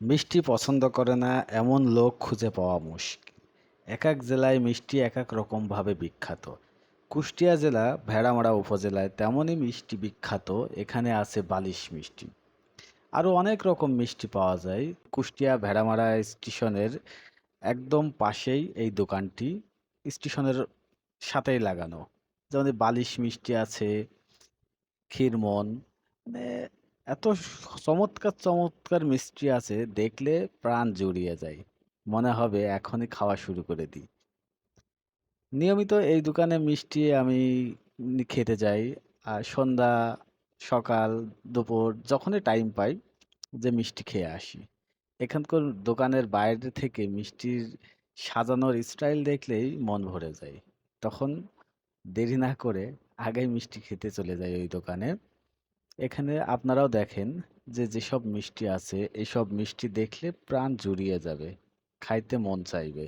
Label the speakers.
Speaker 1: মিষ্টি পছন্দ করে না এমন লোক খুঁজে পাওয়া মুশকিল। এক এক জেলায় মিষ্টি এক এক রকমভাবে বিখ্যাত। কুষ্টিয়া জেলা, ভেড়ামারা উপজেলায় তেমনই মিষ্টি বিখ্যাত, এখানে আছে বালিশ মিষ্টি। আরও অনেক রকম মিষ্টি পাওয়া যায়। কুষ্টিয়া ভেড়ামারা স্টেশনের একদম পাশেই এই দোকানটি, স্টেশনের সাথেই লাগানো। যেমন বালিশ মিষ্টি আছে, ক্ষীরমন মানে এত চমৎকার চমৎকার মিষ্টি আছে, দেখলে প্রাণ জুড়িয়ে যায়। মনে হবে এখনই খাওয়া শুরু করে দিই। নিয়মিত এই দোকানে মিষ্টি আমি খেতে যাই। আর সন্ধ্যা, সকাল, দুপুর যখনই টাইম পাই যে মিষ্টি খেয়ে আসি। এখানকার দোকানের বাইরে থেকে মিষ্টির সাজানোর স্টাইল দেখলেই মন ভরে যায়। তখন দেরি না করে আগেই মিষ্টি খেতে চলে যাই ওই দোকানে। এখানে আপনারাও দেখেন যে, যেসব মিষ্টি আছে, এসব মিষ্টি দেখলে প্রাণ জুড়িয়ে যাবে, খাইতে মন চাইবে।